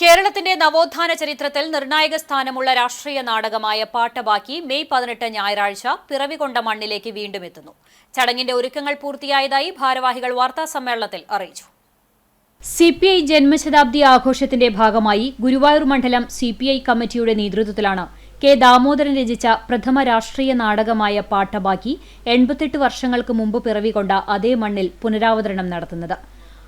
കേരളത്തിന്റെ നവോത്ഥാന ചരിത്രത്തിൽ നിർണായക സ്ഥാനമുള്ള രാഷ്ട്രീയ നാടകമായ പാട്ടബാക്കി മെയ് പതിനെട്ട് ഞായറാഴ്ച പിറവികൊണ്ട മണ്ണിലേക്ക് വീണ്ടും എത്തുന്നു. ചടങ്ങിന്റെ ഒരുക്കങ്ങൾ പൂർത്തിയായതായി ഭാരവാഹികൾ വാർത്താ സമ്മേളനത്തിൽ അറിയിച്ചു. സി പി ഐ ജന്മശതാബ്ദി ആഘോഷത്തിന്റെ ഭാഗമായി ഗുരുവായൂർ മണ്ഡലം സി പി ഐ കമ്മിറ്റിയുടെ നേതൃത്വത്തിലാണ് കെ ദാമോദരൻ രചിച്ച പ്രഥമ രാഷ്ട്രീയ നാടകമായ പാട്ടബാക്കി എൺപത്തെട്ട് വർഷങ്ങൾക്ക് മുമ്പ് പിറവികൊണ്ട അതേ മണ്ണിൽ പുനരാവതരണം നടത്തുന്നത്.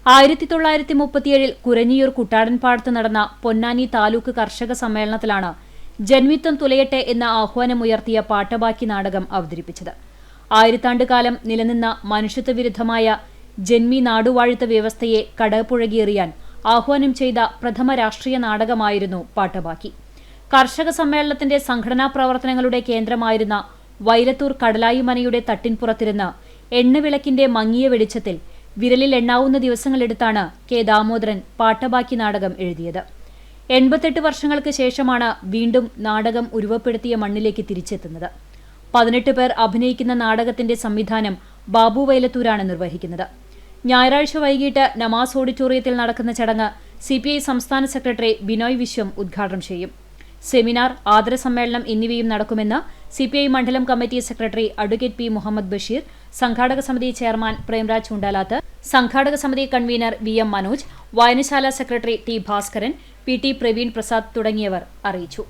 ആയിരത്തി തൊള്ളായിരത്തി മുപ്പത്തിയേഴിൽ കുരഞ്ഞിയൂർ കുട്ടാടൻപാടത്ത് നടന്ന പൊന്നാനി താലൂക്ക് കർഷക സമ്മേളനത്തിലാണ് ജന്മിത്വം തുലയട്ടെ എന്ന ആഹ്വാനമുയർത്തിയ പാട്ടബാക്കി നാടകം അവതരിപ്പിച്ചത്. ആയിരത്താണ്ടുകാലം നിലനിന്ന മനുഷ്യത്വവിരുദ്ധമായ ജന്മി നാടുവാഴുത്ത വ്യവസ്ഥയെ കടപുഴകിയെറിയാൻ ആഹ്വാനം ചെയ്ത പ്രഥമ രാഷ്ട്രീയ നാടകമായിരുന്നു പാട്ടബാക്കി. കർഷക സമ്മേളനത്തിന്റെ സംഘടനാ പ്രവർത്തനങ്ങളുടെ കേന്ദ്രമായിരുന്ന വൈലത്തൂർ കടലായി മനയുടെ തട്ടിൻപുറത്തിരുന്ന് എണ്ണവിളക്കിന്റെ മങ്ങിയ വെളിച്ചത്തിൽ വിരലിൽ എണ്ണാവുന്ന ദിവസങ്ങളെടുത്താണ് കെ ദാമോദരൻ പാട്ടബാക്കി നാടകം എഴുതിയത്. എൺപത്തെട്ട് വർഷങ്ങൾക്ക് ശേഷമാണ് വീണ്ടും നാടകം ഉരുവപ്പെടുത്തിയ മണ്ണിലേക്ക് തിരിച്ചെത്തുന്നത്. പതിനെട്ട് പേർ അഭിനയിക്കുന്ന നാടകത്തിന്റെ സംവിധാനം ബാബു വൈലത്തൂരാണ് നിർവഹിക്കുന്നത്. ഞായറാഴ്ച വൈകിട്ട് നമാസ് ഓഡിറ്റോറിയത്തിൽ നടക്കുന്ന ചടങ്ങ് സി സംസ്ഥാന സെക്രട്ടറി ബിനോയ് വിശ്വം ഉദ്ഘാടനം ചെയ്യും. സെമിനാർ ആദര സമ്മേളനം എന്നിവയും നടക്കുമെന്ന് സി പി ഐ മണ്ഡലം committee secretary advocate P Muhammad Basheer സംഘാടക സമിതി ചെയർമാൻ പ്രേംരാജ് ചൂണ്ടാലാത്ത് സംഘാടക സമിതി കൺവീനർ വി എം മനോജ് വായനശാല secretary T Bhaskaran P T Praveen Prasad തുടങ്ങിയവർ അറിയിച്ചു.